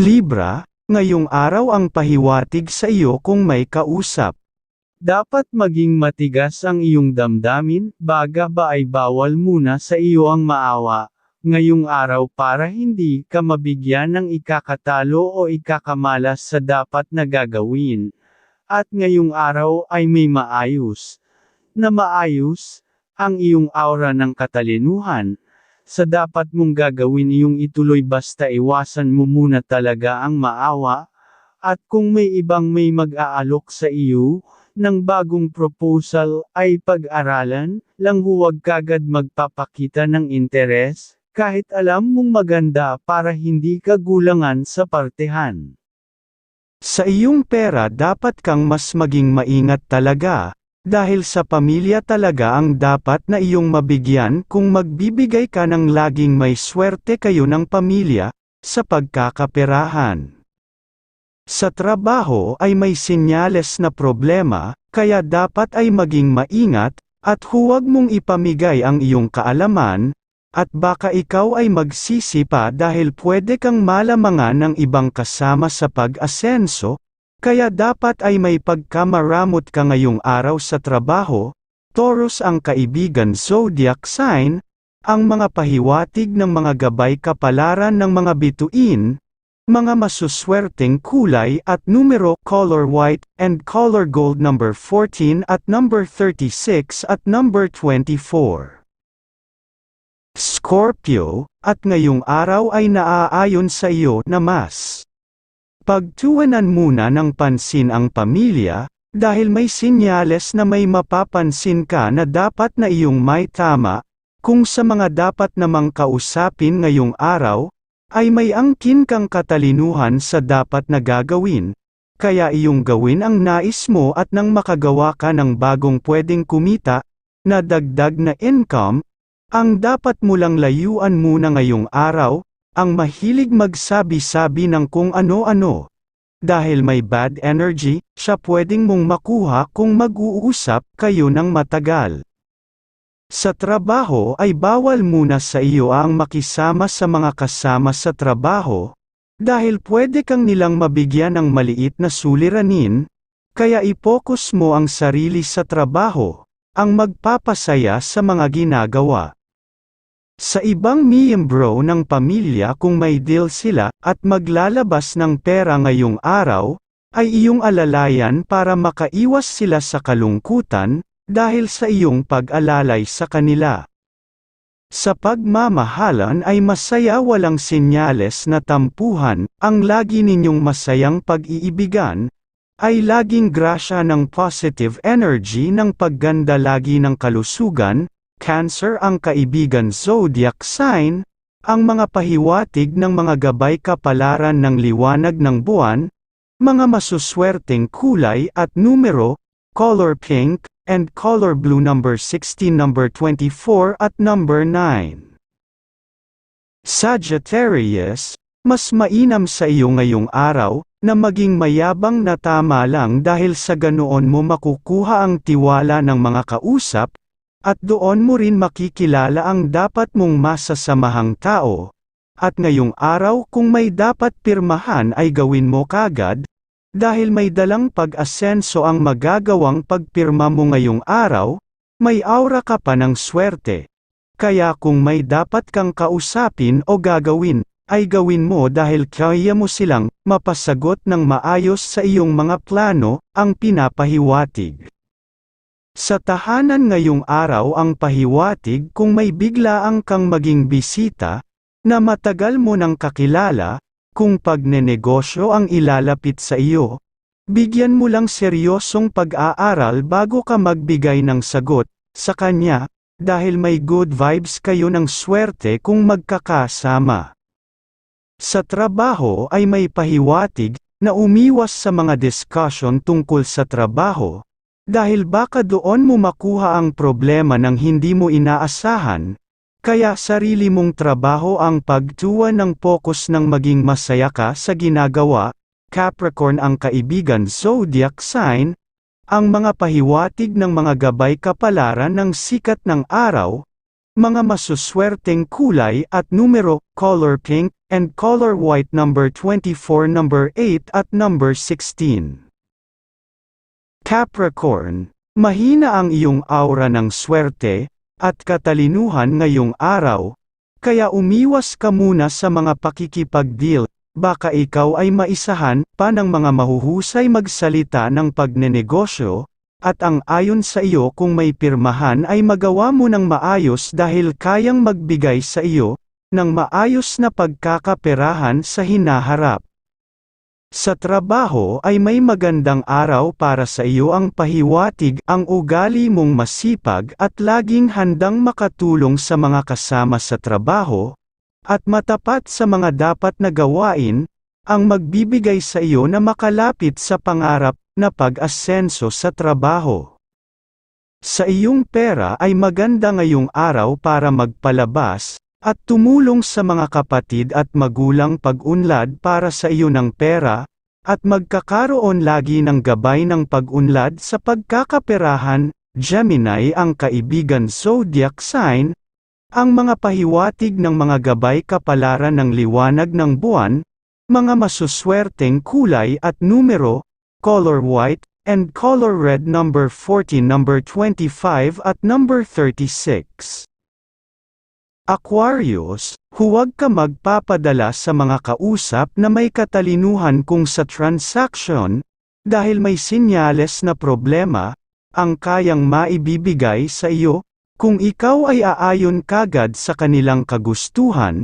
Libra, ngayong araw ang pahiwatig sa iyo kung may kausap. Dapat maging matigas ang iyong damdamin, baga ba ay bawal muna sa iyo ang maawa, ngayong araw para hindi ka mabigyan ng ikakatalo o ikakamalas sa dapat na gagawin. At ngayong araw ay may maayos, na maayos, ang iyong aura ng katalinuhan, sa dapat mong gagawin iyong ituloy basta iwasan mo muna talaga ang maawa, at kung may ibang may mag-aalok sa iyo, ng bagong proposal, ay pag-aralan, lang huwag kagad magpapakita ng interes, kahit alam mong maganda para hindi ka gulangan sa partehan. Sa iyong pera dapat kang mas maging maingat talaga, dahil sa pamilya talaga ang dapat na iyong mabigyan kung magbibigay ka ng laging may swerte kayo ng pamilya, sa pagkakaperahan. Sa trabaho ay may sinyales na problema, kaya dapat ay maging maingat, at huwag mong ipamigay ang iyong kaalaman, at baka ikaw ay magsisi pa dahil pwede kang malamangan ng ibang kasama sa pag-asenso, kaya dapat ay may pagkamaramot ka ngayong araw sa trabaho, Taurus ang kaibigan zodiac sign, ang mga pahiwatig ng mga gabay kapalaran ng mga bituin, mga masuswerteng kulay at numero color white and color gold number 14 at number 36 at number 24. Scorpio, at ngayong araw ay naaayon sa iyo na mas. Pagtuwanan muna ng pansin ang pamilya, dahil may sinyales na may mapapansin ka na dapat na iyong may tama, kung sa mga dapat namang kausapin ngayong araw, ay may angkin kang katalinuhan sa dapat na gagawin, kaya iyong gawin ang nais mo at nang makagawa ka ng bagong pwedeng kumita, na dagdag na income, ang dapat mo lang layuan muna ngayong araw, ang mahilig magsabi-sabi ng kung ano-ano. Dahil may bad energy, siya pwedeng mong makuha kung mag-uusap kayo ng matagal. Sa trabaho ay bawal muna sa iyo ang makisama sa mga kasama sa trabaho, dahil pwede kang nilang mabigyan ng maliit na suliranin, kaya ipokus mo ang sarili sa trabaho, ang magpapasaya sa mga ginagawa. Sa ibang miyembro ng pamilya kung may deal sila at maglalabas ng pera ngayong araw, ay iyong alalayan para makaiwas sila sa kalungkutan, dahil sa iyong pag-alalay sa kanila. Sa pagmamahalan ay masaya walang senyales na tampuhan, ang lagi ninyong masayang pag-iibigan, ay laging grasya ng positive energy ng pagganda lagi ng kalusugan, Cancer ang kaibigan zodiac sign, ang mga pahiwatig ng mga gabay kapalaran ng liwanag ng buwan, mga masuswerteng kulay at numero, color pink, and color blue number 16 number 24 at number 9. Sagittarius, mas mainam sa iyo ngayong araw, na maging mayabang na tama lang dahil sa ganoon mo makukuha ang tiwala ng mga kausap, at doon mo rin makikilala ang dapat mong masasamahang tao. At ngayong araw kung may dapat pirmahan ay gawin mo kagad, dahil may dalang pag-asenso ang magagawang pagpirma mo ngayong araw, may aura ka pa ng swerte. Kaya kung may dapat kang kausapin o gagawin, ay gawin mo dahil kaya mo silang mapasagot ng maayos sa iyong mga plano, ang pinapahiwatig. Sa tahanan ngayong araw ang pahiwatig kung may biglaang kang maging bisita, na matagal mo nang kakilala, kung pagnenegosyo ang ilalapit sa iyo, bigyan mo lang seryosong pag-aaral bago ka magbigay ng sagot, sa kanya, dahil may good vibes kayo ng swerte kung magkakasama. Sa trabaho ay may pahiwatig, na umiwas sa mga discussion tungkol sa trabaho, dahil baka doon mo makuha ang problema ng hindi mo inaasahan, kaya sarili mong trabaho ang pagtuwa ng focus ng maging masaya ka sa ginagawa, Capricorn ang kaibigan zodiac sign, ang mga pahiwatig ng mga gabay kapalaran ng sikat ng araw, mga masuswerteng kulay at numero, color pink, and color white number 24 number 8 at number 16. Capricorn, mahina ang iyong aura ng swerte, at katalinuhan ngayong araw, kaya umiwas ka muna sa mga pakikipag-deal, baka ikaw ay maisahan pa ng mga mahuhusay magsalita ng pagnenegosyo, at ang ayon sa iyo kung may pirmahan ay magawa mo ng maayos dahil kayang magbigay sa iyo, ng maayos na pagkakaperahan sa hinaharap. Sa trabaho ay may magandang araw para sa iyo ang pahiwatig ang ugali mong masipag at laging handang makatulong sa mga kasama sa trabaho, at matapat sa mga dapat na gawain, ang magbibigay sa iyo na makalapit sa pangarap na pag-asenso sa trabaho. Sa iyong pera ay maganda ngayong araw para magpalabas, at tumulong sa mga kapatid at magulang pag-unlad para sa iyo ng pera, at magkakaroon lagi ng gabay ng pag-unlad sa pagkakaperahan, Gemini ang kaibigan zodiac sign, ang mga pahiwatig ng mga gabay kapalaran ng liwanag ng buwan, mga masuswerteng kulay at numero, color white, and color red number 14 number 25 at number 36. Aquarius, huwag ka magpapadala sa mga kausap na may katalinuhan kung sa transaction, dahil may sinyales na problema, ang kayang maibibigay sa iyo, kung ikaw ay aayon kagad sa kanilang kagustuhan,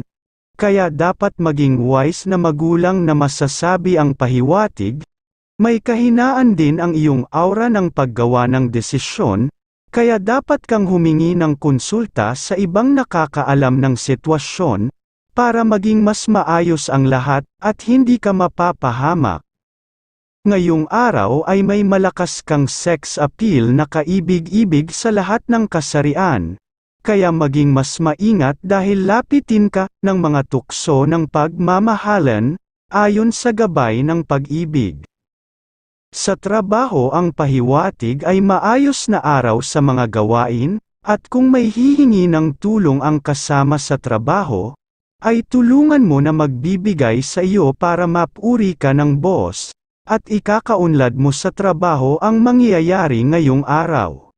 kaya dapat maging wise na magulang na masasabi ang pahiwatig, may kahinaan din ang iyong aura ng paggawa ng desisyon, kaya dapat kang humingi ng konsulta sa ibang nakakaalam ng sitwasyon, para maging mas maayos ang lahat, at hindi ka mapapahamak. Ngayong araw ay may malakas kang sex appeal na kaibig-ibig sa lahat ng kasarian, kaya maging mas maingat dahil lapitin ka ng mga tukso ng pagmamahalan, ayon sa gabay ng pag-ibig. Sa trabaho ang pahiwatig ay maayos na araw sa mga gawain, at kung may hihingi ng tulong ang kasama sa trabaho, ay tulungan mo na magbibigay sa iyo para mapuri ka ng boss, at ikakaunlad mo sa trabaho ang mangyayari ngayong araw.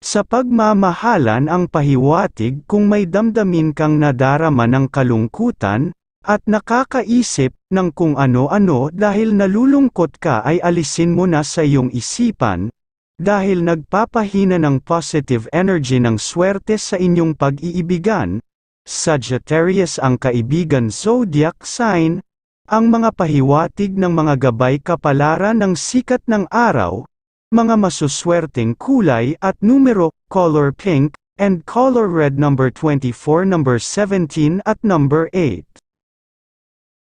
Sa pagmamahalan ang pahiwatig kung may damdamin kang nadarama ng kalungkutan, at nakakaisip ng kung ano-ano dahil nalulungkot ka ay alisin mo na sa iyong isipan, dahil nagpapahina ng positive energy ng swerte sa inyong pag-iibigan. Sagittarius ang kaibigan zodiac sign, ang mga pahiwatig ng mga gabay kapalaran ng sikat ng araw, mga masuswerteng kulay at numero, color pink, and color red number 24 number 17 at number 8.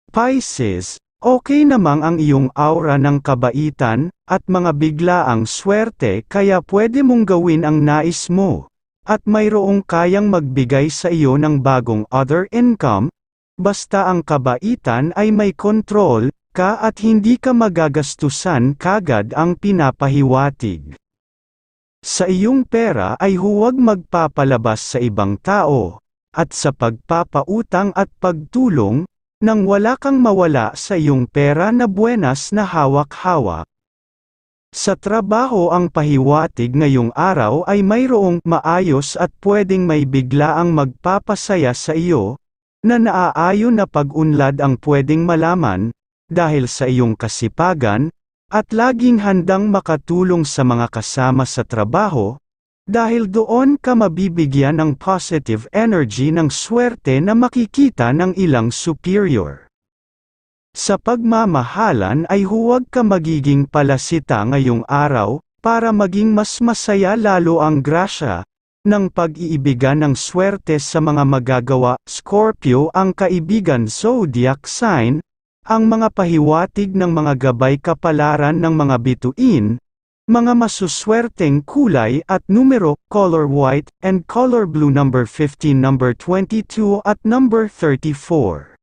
Pisces, okay namang ang iyong aura ng kabaitan, at mga biglaang swerte kaya pwede mong gawin ang nais mo. At mayroong kayang magbigay sa iyo ng bagong other income, basta ang kabaitan ay may control, ka at hindi ka magagastusan kagad ang pinapahiwatig. Sa iyong pera ay huwag magpapalabas sa ibang tao, at sa pagpapautang at pagtulong, nang wala kang mawala sa iyong pera na buenas na hawak-hawak. Sa trabaho ang pahiwatig ngayong araw ay mayroong maayos at pwedeng may biglaang magpapasaya sa iyo, na naaayon na pag-unlad ang pwedeng malaman, dahil sa iyong kasipagan, at laging handang makatulong sa mga kasama sa trabaho, dahil doon ka mabibigyan ng positive energy ng swerte na makikita ng ilang superior. Sa pagmamahalan ay huwag ka magiging palasita ngayong araw, para maging mas masaya lalo ang grasya, ng pag-iibigan ng swerte sa mga magagawa, Scorpio ang kaibigan zodiac sign, ang mga pahiwatig ng mga gabay kapalaran ng mga bituin, mga masuswerteng kulay at numero, color white, and color blue number 15 number 22 at number 34.